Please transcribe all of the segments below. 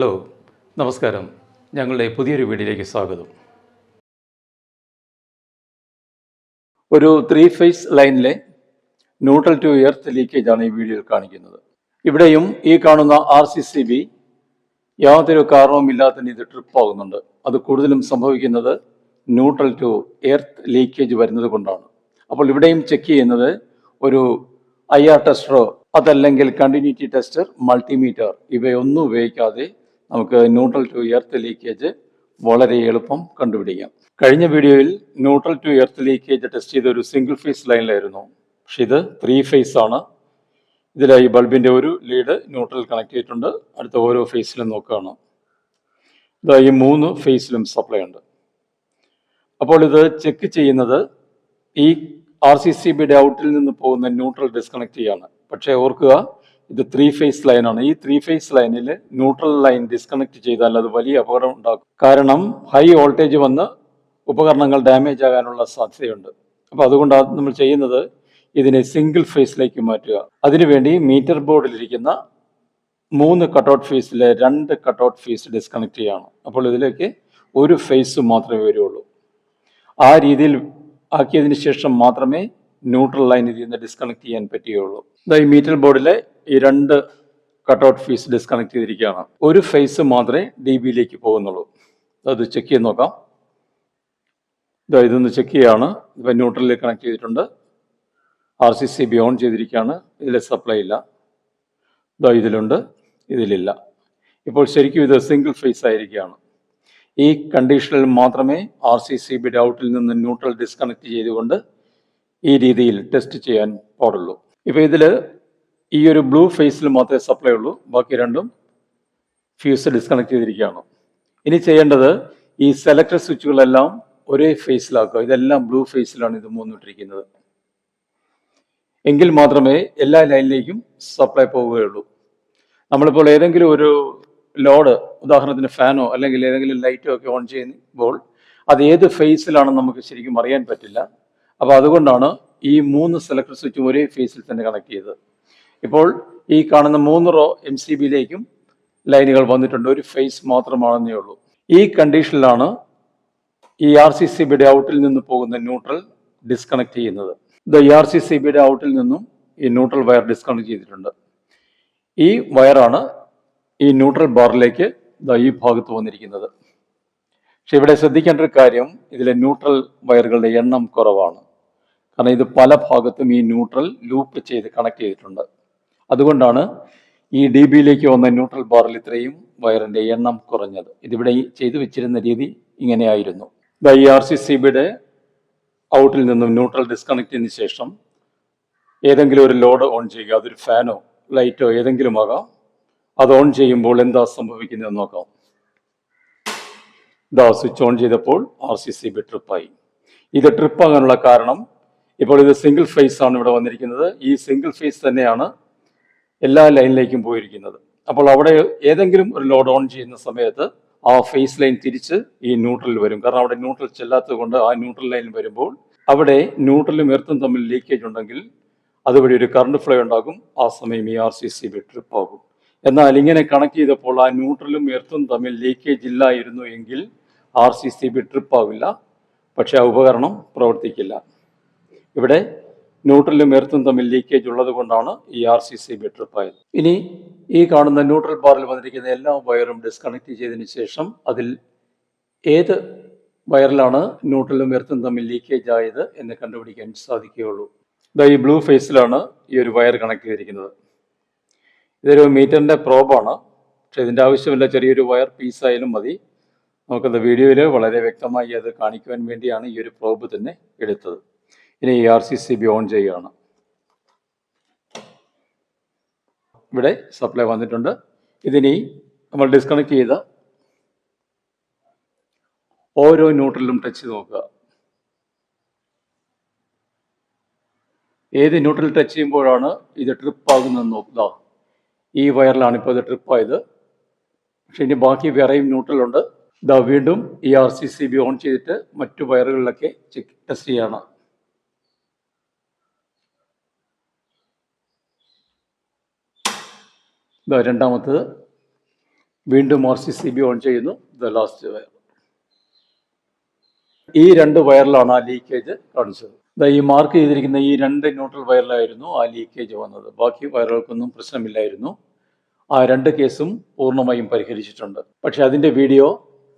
Hello നമസ്കാരം. ഞങ്ങളുടെ പുതിയൊരു വീഡിയോയിലേക്ക് സ്വാഗതം. ഒരു ത്രീ ഫേസ് ലൈനിലെ ന്യൂട്രൽ ടു എർത്ത് ലീക്കേജ് ആണ് ഈ വീഡിയോയിൽ കാണിക്കുന്നത്. ഇവിടെയും ഈ കാണുന്ന ആർ സി സി ബി യാതൊരു കാരണവുമില്ലാതെ ഇത് ട്രിപ്പ് ആകുന്നുണ്ട്. അത് കൂടുതലും സംഭവിക്കുന്നത് ന്യൂട്രൽ ടു എർത്ത് ലീക്കേജ് വരുന്നത് കൊണ്ടാണ്. അപ്പോൾ ഇവിടെയും ചെക്ക് ചെയ്യുന്നത് ഒരു ഐ ആർ ടെസ്റ്ററോ അതല്ലെങ്കിൽ കണ്ടിന്യൂറ്റി ടെസ്റ്റർ മൾട്ടിമീറ്റർ ഇവയൊന്നും ഉപയോഗിക്കാതെ നമുക്ക് ന്യൂട്രൽ ടു എർത്ത് ലീക്കേജ് വളരെ എളുപ്പം കണ്ടുപിടിക്കാം. കഴിഞ്ഞ വീഡിയോയിൽ neutral to earth leakage test ചെയ്ത ഒരു സിംഗിൾ ഫേസ് ലൈനിലായിരുന്നു പക്ഷെ ഇത് ത്രീ ഫേസ് ആണ്. ഇതിൽ ഈ ബൾബിന്റെ ഒരു ലീഡ് ന്യൂട്രൽ കണക്ട് ചെയ്തിട്ടുണ്ട്. അടുത്ത ഓരോ ഫേസിലും നോക്കുകയാണ്. ഇതാ ഈ മൂന്ന് ഫേസിലും സപ്ലൈ ഉണ്ട്. അപ്പോൾ ഇത് ചെക്ക് ചെയ്യുന്നത് ഈ ആർ സി സി ബിയുടെ ഔട്ടിൽ നിന്ന് പോകുന്ന ന്യൂട്രൽ ഡിസ്കണക്ട് ചെയ്യാണ്. പക്ഷേ ഓർക്കുക ഇത് ത്രീ ഫേസ് ലൈനാണ് ഈ ത്രീ ഫേസ് ലൈനിൽ ന്യൂട്രൽ ലൈൻ ഡിസ്കണക്ട് ചെയ്താൽ അത് വലിയ അപകടം ഉണ്ടാക്കും. കാരണം ഹൈ വോൾട്ടേജ് വന്ന് ഉപകരണങ്ങൾ ഡാമേജ് ആകാനുള്ള സാധ്യതയുണ്ട്. അപ്പോൾ അതുകൊണ്ടാണ് നമ്മൾ ചെയ്യുന്നത് ഇതിനെ സിംഗിൾ ഫേസിലേക്ക് മാറ്റുക. അതിനുവേണ്ടി മീറ്റർ ബോർഡിലിരിക്കുന്ന മൂന്ന് കട്ടൗട്ട് ഫേസിലെ രണ്ട് കട്ടൗട്ട് ഫേസ് ഡിസ്കണക്ട് ചെയ്യണം. അപ്പോൾ ഇതിലേക്ക് ഒരു ഫേസ് മാത്രമേ വരുള്ളൂ. ആ രീതിയിൽ ആക്കിയതിന് ശേഷം മാത്രമേ ന്യൂട്രൽ ലൈൻ ഇതിൽ നിന്ന് ഡിസ്കണക്ട് ചെയ്യാൻ പറ്റുകയുള്ളൂ. ഈ മീറ്റർ ബോർഡിലെ ഈ രണ്ട് കട്ടൗട്ട് ഫീസ് ഡിസ്കണക്ട് ചെയ്തിരിക്കുകയാണ്. ഒരു ഫേസ് മാത്രമേ ഡി ബിയിലേക്ക് പോകുന്നുള്ളൂ. അത് ചെക്ക് ചെയ്ത് നോക്കാം. ഇതാ ഇതൊന്ന് ചെക്ക് ചെയ്യാണ്. ഇപ്പം ന്യൂട്രലിൽ കണക്ട് ചെയ്തിട്ടുണ്ട്. R C C B on ചെയ്തിരിക്കുകയാണ്. ഇതിൽ സപ്ലൈ ഇല്ല. ഇതാ ഇതിലുണ്ട്. ഇതിലില്ല. ഇപ്പോൾ ശരിക്കും ഇത് സിംഗിൾ ഫേസ് ആയിരിക്കുകയാണ്. ഈ കണ്ടീഷനിൽ മാത്രമേ ആർ സി സി ബിയുടെ ഔട്ടിൽ നിന്ന് ന്യൂട്രൽ ഡിസ്കണക്ട് ചെയ്തുകൊണ്ട് ഈ രീതിയിൽ ടെസ്റ്റ് ചെയ്യാൻ പാടുള്ളൂ. ഇപ്പോൾ ഇതിൽ ഈ ഒരു ബ്ലൂ ഫേസിൽ മാത്രമേ സപ്ലൈ ഉള്ളൂ. ബാക്കി രണ്ടും ഫ്യൂസ് ഡിസ്കണക്ട് ചെയ്തിരിക്കുകയാണ്. ഇനി ചെയ്യേണ്ടത് ഈ സെലക്ടർ സ്വിച്ചുകളെല്ലാം ഒരേ ഫേസിലാക്കുക. ഇതെല്ലാം ബ്ലൂ ഫേസിലാണ് ഇത് മൂന്നിട്ടിരിക്കുന്നത്. എങ്കിൽ മാത്രമേ എല്ലാ ലൈനിലേക്കും സപ്ലൈ പോവുകയുള്ളൂ. നമ്മളിപ്പോൾ ഏതെങ്കിലും ഒരു ലോഡ് ഉദാഹരണത്തിന് ഫാനോ അല്ലെങ്കിൽ ഏതെങ്കിലും ലൈറ്റോ ഒക്കെ ഓൺ ചെയ്യുമ്പോൾ അത് ഏത് ഫേസിലാണെന്ന് നമുക്ക് ശരിക്കും അറിയാൻ പറ്റില്ല. അപ്പോൾ അതുകൊണ്ടാണ് ഈ മൂന്ന് സെലക്ടർ സ്വിച്ചും ഒരേ ഫേസിൽ തന്നെ കണക്ട് ചെയ്തത്. ഇപ്പോൾ ഈ കാണുന്ന മൂന്ന് റോ എം സി ബിയിലേക്കും ലൈനുകൾ വന്നിട്ടുണ്ട്. ഒരു ഫേസ് മാത്രമാണെന്നേ ഉള്ളൂ. ഈ കണ്ടീഷനിലാണ് ഈ ആർ സി സി ബിയുടെ ഔട്ടിൽ നിന്ന് പോകുന്ന ന്യൂട്രൽ ഡിസ്കണക്ട് ചെയ്യുന്നത്. ഇത് ഈ ആർ സി സി ബിയുടെ ഔട്ടിൽ നിന്നും ഈ ന്യൂട്രൽ വയർ ഡിസ്കണക്ട് ചെയ്തിട്ടുണ്ട്. ഈ വയറാണ് ഈ ന്യൂട്രൽ ബാറിലേക്ക് ഈ ഭാഗത്ത് വന്നിരിക്കുന്നത്. പക്ഷെ ഇവിടെ ശ്രദ്ധിക്കേണ്ട ഒരു കാര്യം ഇതിലെ ന്യൂട്രൽ വയറുകളുടെ എണ്ണം കുറവാണ്. കാരണം ഇത് പല ഭാഗത്തും ഈ ന്യൂട്രൽ ലൂപ്പ് ചെയ്ത് കണക്ട് ചെയ്തിട്ടുണ്ട്. അതുകൊണ്ടാണ് ഈ ഡി ബിയിലേക്ക് വന്ന ന്യൂട്രൽ ബാറിൽ ഇത്രയും വയറിന്റെ എണ്ണം കുറഞ്ഞത്. ഇതിവിടെ ചെയ്തു വെച്ചിരുന്ന രീതി ഇങ്ങനെയായിരുന്നു. ഈ ആർ സി സി ബിയുടെ ഔട്ടിൽ നിന്നും ന്യൂട്രൽ ഡിസ്കണക്ട് ചെയ്തതിന് ശേഷം ഏതെങ്കിലും ഒരു ലോഡ് ഓൺ ചെയ്യുക അതൊരു ഫാനോ ലൈറ്റോ ഏതെങ്കിലും ആകാം. അത് ഓൺ ചെയ്യുമ്പോൾ എന്താ സംഭവിക്കുന്നതെന്ന് നോക്കാം. ഇതാ സ്വിച്ച് ഓൺ ചെയ്തപ്പോൾ ആർ സി സി ബി ട്രിപ്പായി. ഇത് ട്രിപ്പ് ആകാനുള്ള കാരണം ഇപ്പോൾ ഇത് സിംഗിൾ ഫേസ് ആണ് ഇവിടെ വന്നിരിക്കുന്നത്. ഈ സിംഗിൾ ഫേസ് തന്നെയാണ് എല്ലാ ലൈനിലേക്കും പോയിരിക്കുന്നത്. അപ്പോൾ അവിടെ ഏതെങ്കിലും ഒരു ലോഡ് ഓൺ ചെയ്യുന്ന സമയത്ത് ആ ഫേസ് ലൈൻ തിരിച്ച് ഈ ന്യൂട്രൽ വരും. കാരണം അവിടെ ന്യൂട്രൽ ചെല്ലാത്തത് കൊണ്ട് ആ ന്യൂട്രൽ ലൈൻ വരുമ്പോൾ അവിടെ ന്യൂട്രലും എർത്തും തമ്മിൽ ലീക്കേജ് ഉണ്ടെങ്കിൽ അതുവഴി ഒരു കറണ്ട് ഫ്ലോ ഉണ്ടാകും. ആ സമയം ഈ R C C B trip ആകും. എന്നാൽ ഇങ്ങനെ കണക്ട് ചെയ്തപ്പോൾ ആ ന്യൂട്രലും എർത്തും തമ്മിൽ ലീക്കേജ് ഇല്ലായിരുന്നു എങ്കിൽ R C C B trip ആവില്ല. പക്ഷെ ആ ഉപകരണം പ്രവർത്തിക്കില്ല. ഇവിടെ ന്യൂട്രലും എർത്തും തമ്മിൽ ലീക്കേജ് ഉള്ളത് കൊണ്ടാണ് ഈ ആർ സി സി ബി ട്രിപ്പായത്. ഇനി ഈ കാണുന്ന ന്യൂട്രൽ ബാറിൽ വന്നിരിക്കുന്ന എല്ലാ വയറും ഡിസ്കണക്ട് ചെയ്തതിന് ശേഷം അതിൽ ഏത് വയറിലാണ് ന്യൂട്രലും എർത്തും തമ്മിൽ ലീക്കേജ് ആയത് എന്ന് കണ്ടുപിടിക്കാൻ സാധിക്കുകയുള്ളൂ. ഇതാ ഈ ബ്ലൂ ഫേസിലാണ് ഈ ഒരു വയർ കണക്ട് ചെയ്തിരിക്കുന്നത്. ഇതൊരു മീറ്ററിന്റെ പ്രോബാണ് പക്ഷെ ഇതിന്റെ ആവശ്യമില്ല ചെറിയൊരു വയർ പീസ് ആയാലും മതി. നമുക്കത് വീഡിയോയിൽ വളരെ വ്യക്തമായി അത് കാണിക്കുവാൻ വേണ്ടിയാണ് ഈ ഒരു പ്രോബ് തന്നെ എടുത്തത്. ഇനി ഈ R C C B on ചെയ്യുകയാണ്. ഇവിടെ സപ്ലൈ വന്നിട്ടുണ്ട്. ഇതിനി നമ്മൾ ഡിസ്കണക്ട് ചെയ്ത ഓരോ ന്യൂട്രലിലും ടച്ച് ചെയ്ത് നോക്കുക. ഏത് ന്യൂട്രൽ ടച്ച് ചെയ്യുമ്പോഴാണ് ഇത് ട്രിപ്പ് ആകുന്നതെന്ന് നോക്കുക ഈ വയറിലാണ് ഇപ്പോൾ ഇത് ട്രിപ്പ് ആയത്. പക്ഷെ ഇനി ബാക്കി വേറെയും ന്യൂട്രലുണ്ട് ഇതാ വീണ്ടും ഈ R C C B on ചെയ്തിട്ട് മറ്റു വയറുകളിലൊക്കെ ചെക്ക് ടെസ്റ്റ് ചെയ്യാണ്. ഇതാ രണ്ടാമത്തത്. വീണ്ടും R C C B on ചെയ്യുന്നു. ദ ലാസ്റ്റ് വയർ. ഈ രണ്ട് വയറിലാണ് ആ ലീക്കേജ് കാണിച്ചത്. ഇതാ ഈ മാർക്ക് ചെയ്തിരിക്കുന്ന ഈ രണ്ട് ന്യൂട്രൽ വയറിലായിരുന്നു ആ ലീക്കേജ് വന്നത്. ബാക്കി വയറുകൾക്കൊന്നും പ്രശ്നമില്ലായിരുന്നു. ആ രണ്ട് കേസും പൂർണമായും പരിഹരിച്ചിട്ടുണ്ട്. പക്ഷെ അതിന്റെ വീഡിയോ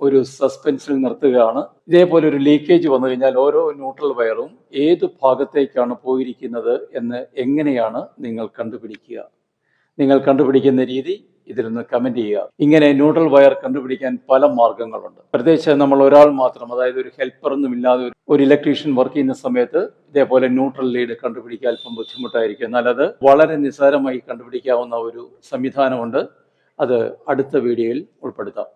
ഒരു സസ്പെൻസിൽ നിർത്തുകയാണ്. ഇതേപോലെ ഒരു ലീക്കേജ് വന്നു കഴിഞ്ഞാൽ ഓരോ ന്യൂട്രൽ വയറും ഏത് ഭാഗത്തേക്കാണ് പോയിരിക്കുന്നത് എന്ന് എങ്ങനെയാണ് നിങ്ങൾ കണ്ടുപിടിക്കുക? നിങ്ങൾ കണ്ടുപിടിക്കുന്ന രീതി ഇതിലൊന്ന് കമന്റ് ചെയ്യുക. ഇങ്ങനെ ന്യൂട്രൽ വയർ കണ്ടുപിടിക്കാൻ പല മാർഗങ്ങളുണ്ട്. പ്രത്യേകിച്ച് നമ്മൾ ഒരാൾ മാത്രം അതായത് ഒരു ഹെൽപ്പർ ഒന്നും ഇല്ലാതെ ഒരു- ഒരു ഇലക്ട്രീഷ്യൻ വർക്ക് ചെയ്യുന്ന സമയത്ത് ഇതേപോലെ ന്യൂട്രൽ ലീഡ് കണ്ടുപിടിക്കാൻ അല്പം ബുദ്ധിമുട്ടായിരിക്കും. എന്നാൽ അത് വളരെ നിസ്സാരമായി കണ്ടുപിടിക്കാവുന്ന ഒരു സംവിധാനമുണ്ട്. അത് അടുത്ത വീഡിയോയിൽ ഉൾപ്പെടുത്താം.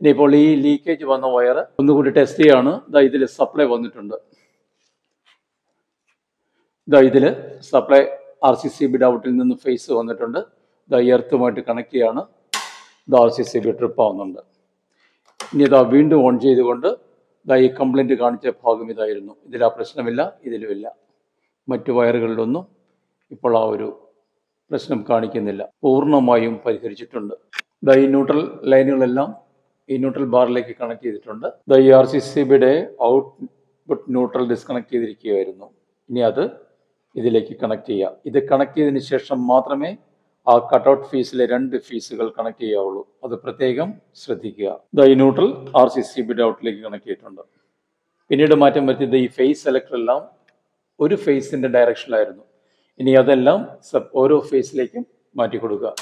ഇനിയിപ്പോൾ ഈ ലീക്കേജ് വന്ന വയർ ഒന്നുകൂടി ടെസ്റ്റ് ചെയ്യാണ്. ഇതാ ഇതിൽ സപ്ലൈ വന്നിട്ടുണ്ട്. ഇതാ ഇതിൽ supply R C C B ഡൗട്ടിൽ നിന്ന് ഫേസ് വന്നിട്ടുണ്ട്. ദ എർത്തുമായിട്ട് കണക്ട് ചെയ്യാണ്. The R C C B trip ആവുന്നുണ്ട്. ഇനി ഇതാ വീണ്ടും ഓൺ ചെയ്തുകൊണ്ട് ഇതാ ഈ കംപ്ലൈന്റ് കാണിച്ച ഭാഗം ഇതായിരുന്നു. ഇതിൽ ആ പ്രശ്നമില്ല ഇതിലുമില്ല. മറ്റു വയറുകളിലൊന്നും ഇപ്പോൾ ആ ഒരു പ്രശ്നം കാണിക്കുന്നില്ല. പൂർണമായും പരിഹരിച്ചിട്ടുണ്ട്. ദ ഈ ന്യൂട്രൽ ലൈനുകളെല്ലാം ഈ ന്യൂട്രൽ ബാറിലേക്ക് കണക്ട് ചെയ്തിട്ടുണ്ട്. ദ ഈ ആർ സി സി ബിയുടെ ഔട്ട്പുട്ട് ന്യൂട്രൽ ഡിസ്കണക്ട് ചെയ്തിരിക്കുകയായിരുന്നു. ഇനി അത് ഇതിലേക്ക് കണക്ട് ചെയ്യുക ഇത് കണക്ട് ചെയ്തതിന് ശേഷം മാത്രമേ ആ കട്ടൗട്ട് ഫീസിലെ രണ്ട് ഫീസുകൾ കണക്ട് ചെയ്യാവുള്ളൂ. അത് പ്രത്യേകം ശ്രദ്ധിക്കുക. ദ ഈ neutral R C C B ഡൗട്ടിലേക്ക് connect ചെയ്തിട്ടുണ്ട്. പിന്നീട് മാറ്റം വരുത്തിയത് ഈ ഫേസ് സെലക്ടർ എല്ലാം ഒരു ഫേസിന്റെ ഡയറക്ഷനിലായിരുന്നു ഇനി അതെല്ലാം സബ് ഓരോ ഫേസിലേക്കും മാറ്റി കൊടുക്കുക.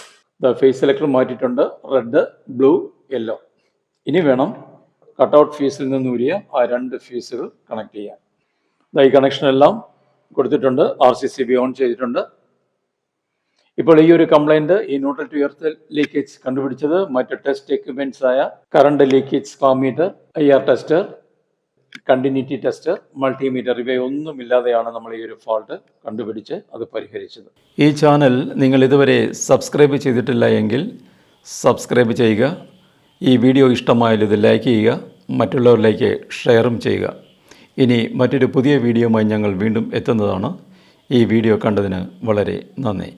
ദ ഫേസ് സെലക്ടർ മാറ്റിയിട്ടുണ്ട്. റെഡ് ബ്ലൂ യെല്ലോ ഇനി വേണം കട്ടൗട്ട് ഫീസിൽ നിന്നൂരിയ ആ രണ്ട് ഫീസുകൾ കണക്ട് ചെയ്യാൻ. ദാ ഈ കണക്ഷൻ എല്ലാം കൊടുത്തിട്ടുണ്ട് R C C B on ചെയ്തിട്ടുണ്ട്. ഇപ്പോൾ ഈ ഒരു കംപ്ലൈന്റ് ഈ ന്യൂട്രൽ ടു എർത്ത് ലീക്കേജ് കണ്ടുപിടിച്ചത് മറ്റ് ടെസ്റ്റ് എക്യുപ്മെന്റ്സ് ആയ current leakage സ്പാമീറ്റർ I R tester continuity tester multimeter ഇവയൊന്നും ഇല്ലാതെയാണ് നമ്മൾ ഈ ഒരു ഫോൾട്ട് കണ്ടുപിടിച്ച് അത് പരിഹരിച്ചത്. ഈ ചാനൽ നിങ്ങൾ ഇതുവരെ സബ്സ്ക്രൈബ് ചെയ്തിട്ടില്ല എങ്കിൽ സബ്സ്ക്രൈബ് ചെയ്യുക. ഈ വീഡിയോ ഇഷ്ടമായാൽ ഇത് ലൈക്ക് ചെയ്യുക. മറ്റുള്ളവരിലേക്ക് ഷെയറും ചെയ്യുക. ഇനി മറ്റൊരു പുതിയ വീഡിയോയുമായി ഞങ്ങൾ വീണ്ടും എത്തുന്നതാണ്. ഈ വീഡിയോ കണ്ടതിന് വളരെ നന്ദി.